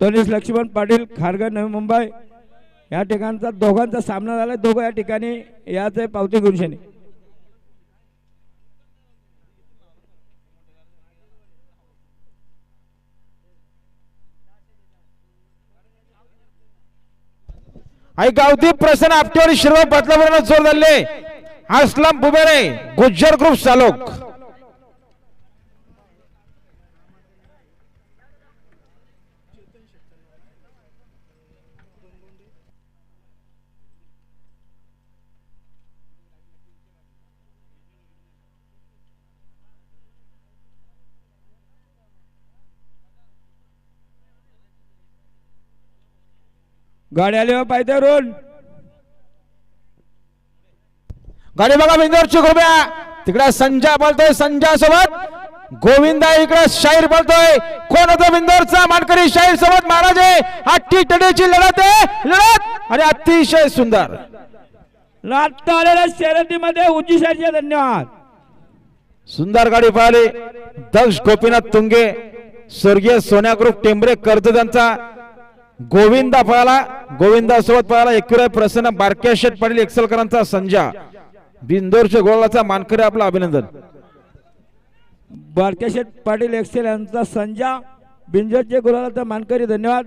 तनिष लक्ष्मण पाटील खारगड नवी मुंबई या ठिकाणचा दोघांचा सामना झाला. दोघं या ठिकाणी याच आहे पावती गुरुशेने आई गावती प्रसन्न आपटेवाडी शिरवा बदलापूर जोर धरले. असलम बुबेरे गुज्जर ग्रुप चालक. गाडी आली पाहिजे पायथ्यावरून. गाडी बघा बिंदोरची गोब्या तिकडे संजय बोलतोय संजय सोबत. गोविंदा इकडे शाहीर बोलतोय. कोण होतं बिंदोरचा मानकरी शाहीर सोबत महाराज. आहे अट्टी टडीची लढत आहे. लढत आणि अतिशय सुंदर. लाटता आलेल्या शर्यतीमध्ये उंची साईडचे धन्यवाद. सुंदर गाडी पाहिली दक्ष गोपीनाथ तुंगे स्वर्गीय सोन्या ग्रुप टेंबरे कर्ज त्यांचा गोविंदा पळाला. गोविंदा सोबत पळाला. एकविरा प्रसन्न बारक्या शेठ पाटील एक्सलकरांचा संजा. बिंदोरच्या गोळाचा मानकरी आपलं अभिनंदन. बारकेशेठ पाटील एक्सेल यांचा संजा बिंजरचे गुलालाचा मानकरी धन्यवाद.